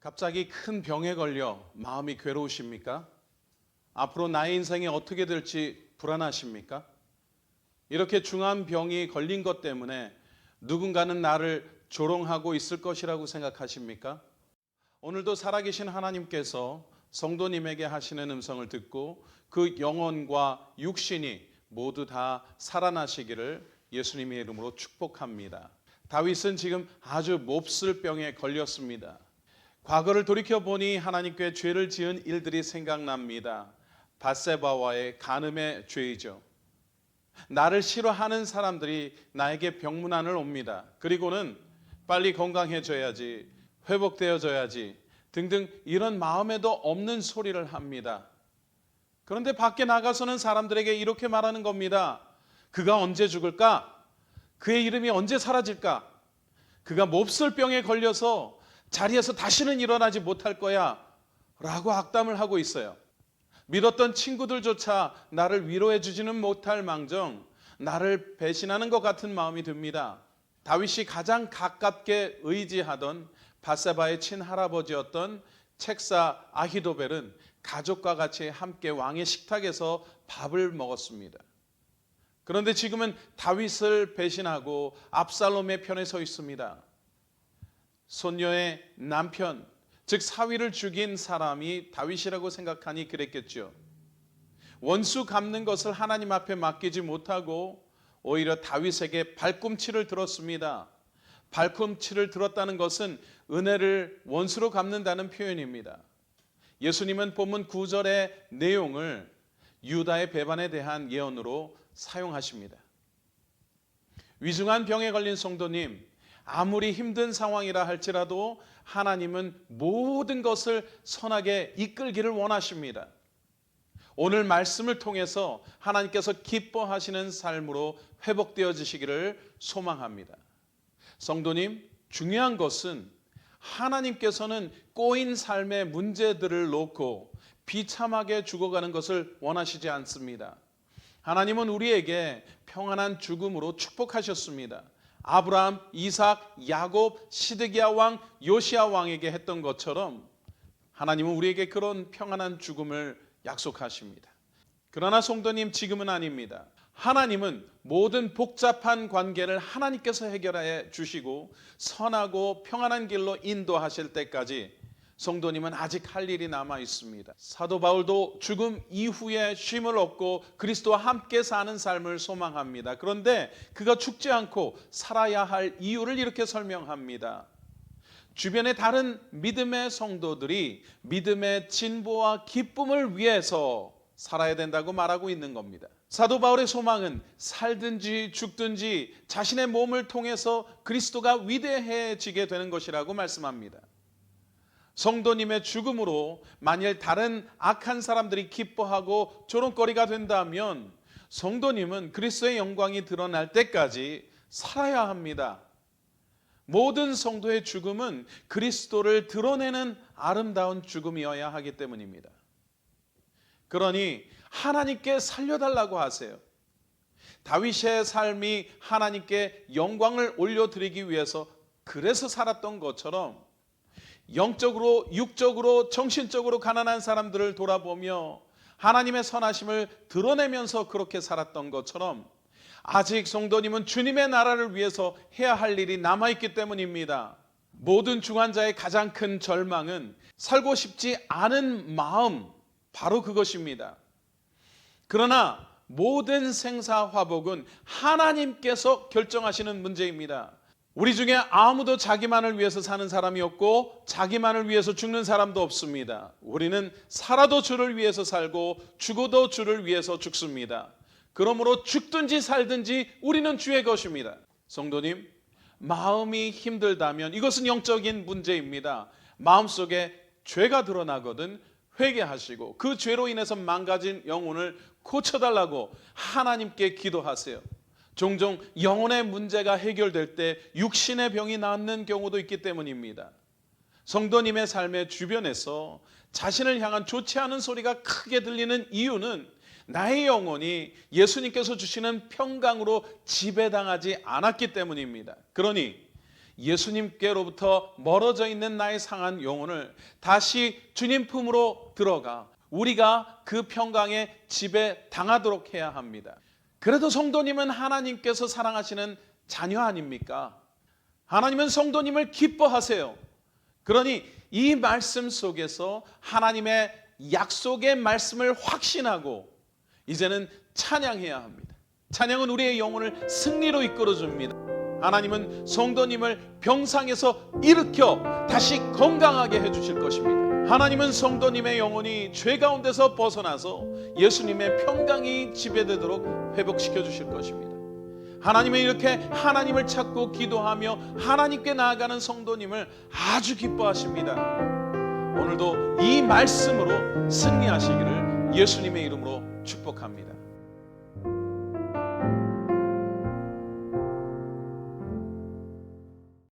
갑자기 큰 병에 걸려 마음이 괴로우십니까? 앞으로 나의 인생이 어떻게 될지 불안하십니까? 이렇게 중한 병이 걸린 것 때문에 누군가는 나를 조롱하고 있을 것이라고 생각하십니까? 오늘도 살아계신 하나님께서 성도님에게 하시는 음성을 듣고 그 영혼과 육신이 모두 다 살아나시기를 예수님의 이름으로 축복합니다. 다윗은 지금 아주 몹쓸 병에 걸렸습니다. 과거를 돌이켜 보니 하나님께 죄를 지은 일들이 생각납니다. 바세바와의 간음의 죄이죠. 나를 싫어하는 사람들이 나에게 병문안을 옵니다. 그리고는 빨리 건강해져야지, 회복되어져야지 등등 이런 마음에도 없는 소리를 합니다. 그런데 밖에 나가서는 사람들에게 이렇게 말하는 겁니다. 그가 언제 죽을까? 그의 이름이 언제 사라질까? 그가 몹쓸 병에 걸려서 자리에서 다시는 일어나지 못할 거야. 라고 악담을 하고 있어요. 믿었던 친구들조차 나를 위로해 주지는 못할 망정 나를 배신하는 것 같은 마음이 듭니다. 다윗이 가장 가깝게 의지하던 바세바의 친할아버지였던 책사 아히도벨은 가족과 같이 함께 왕의 식탁에서 밥을 먹었습니다. 그런데 지금은 다윗을 배신하고 압살롬의 편에 서 있습니다. 손녀의 남편, 즉 사위를 죽인 사람이 다윗이라고 생각하니 그랬겠죠. 원수 갚는 것을 하나님 앞에 맡기지 못하고 오히려 다윗에게 발꿈치를 들었습니다. 발꿈치를 들었다는 것은 은혜를 원수로 갚는다는 표현입니다. 예수님은 본문 9절의 내용을 유다의 배반에 대한 예언으로 사용하십니다. 위중한 병에 걸린 성도님, 아무리 힘든 상황이라 할지라도 하나님은 모든 것을 선하게 이끌기를 원하십니다. 오늘 말씀을 통해서 하나님께서 기뻐하시는 삶으로 회복되어지시기를 소망합니다. 성도님, 중요한 것은 하나님께서는 꼬인 삶의 문제들을 놓고 비참하게 죽어가는 것을 원하시지 않습니다. 하나님은 우리에게 평안한 죽음으로 축복하셨습니다. 아브라함, 이삭, 야곱, 시드기야 왕, 요시야 왕에게 했던 것처럼 하나님은 우리에게 그런 평안한 죽음을 약속하십니다. 그러나 성도님 지금은 아닙니다. 하나님은 모든 복잡한 관계를 하나님께서 해결해 주시고 선하고 평안한 길로 인도하실 때까지 성도님은 아직 할 일이 남아 있습니다. 사도 바울도 죽음 이후에 쉼을 얻고 그리스도와 함께 사는 삶을 소망합니다. 그런데 그가 죽지 않고 살아야 할 이유를 이렇게 설명합니다. 주변의 다른 믿음의 성도들이 믿음의 진보와 기쁨을 위해서 살아야 된다고 말하고 있는 겁니다. 사도 바울의 소망은 살든지 죽든지 자신의 몸을 통해서 그리스도가 위대해지게 되는 것이라고 말씀합니다. 성도님의 죽음으로 만일 다른 악한 사람들이 기뻐하고 조롱거리가 된다면 성도님은 그리스도의 영광이 드러날 때까지 살아야 합니다. 모든 성도의 죽음은 그리스도를 드러내는 아름다운 죽음이어야 하기 때문입니다. 그러니 하나님께 살려달라고 하세요. 다윗의 삶이 하나님께 영광을 올려드리기 위해서 그래서 살았던 것처럼 영적으로, 육적으로, 정신적으로 가난한 사람들을 돌아보며 하나님의 선하심을 드러내면서 그렇게 살았던 것처럼 아직 성도님은 주님의 나라를 위해서 해야 할 일이 남아있기 때문입니다. 모든 중환자의 가장 큰 절망은 살고 싶지 않은 마음, 바로 그것입니다. 그러나 모든 생사화복은 하나님께서 결정하시는 문제입니다. 우리 중에 아무도 자기만을 위해서 사는 사람이 없고 자기만을 위해서 죽는 사람도 없습니다. 우리는 살아도 주를 위해서 살고 죽어도 주를 위해서 죽습니다. 그러므로 죽든지 살든지 우리는 주의 것입니다. 성도님, 마음이 힘들다면 이것은 영적인 문제입니다. 마음속에 죄가 드러나거든 회개하시고 그 죄로 인해서 망가진 영혼을 고쳐달라고 하나님께 기도하세요. 종종 영혼의 문제가 해결될 때 육신의 병이 낫는 경우도 있기 때문입니다. 성도님의 삶의 주변에서 자신을 향한 좋지 않은 소리가 크게 들리는 이유는 나의 영혼이 예수님께서 주시는 평강으로 지배당하지 않았기 때문입니다. 그러니 예수님께로부터 멀어져 있는 나의 상한 영혼을 다시 주님 품으로 들어가 우리가 그 평강의 집에 당하도록 해야 합니다. 그래도 성도님은 하나님께서 사랑하시는 자녀 아닙니까? 하나님은 성도님을 기뻐하세요. 그러니 이 말씀 속에서 하나님의 약속의 말씀을 확신하고 이제는 찬양해야 합니다. 찬양은 우리의 영혼을 승리로 이끌어 줍니다. 하나님은 성도님을 병상에서 일으켜 다시 건강하게 해 주실 것입니다. 하나님은 성도님의 영혼이 죄 가운데서 벗어나서 예수님의 평강이 지배되도록 회복시켜 주실 것입니다. 하나님은 이렇게 하나님을 찾고 기도하며 하나님께 나아가는 성도님을 아주 기뻐하십니다. 오늘도 이 말씀으로 승리하시기를 예수님의 이름으로 축복합니다.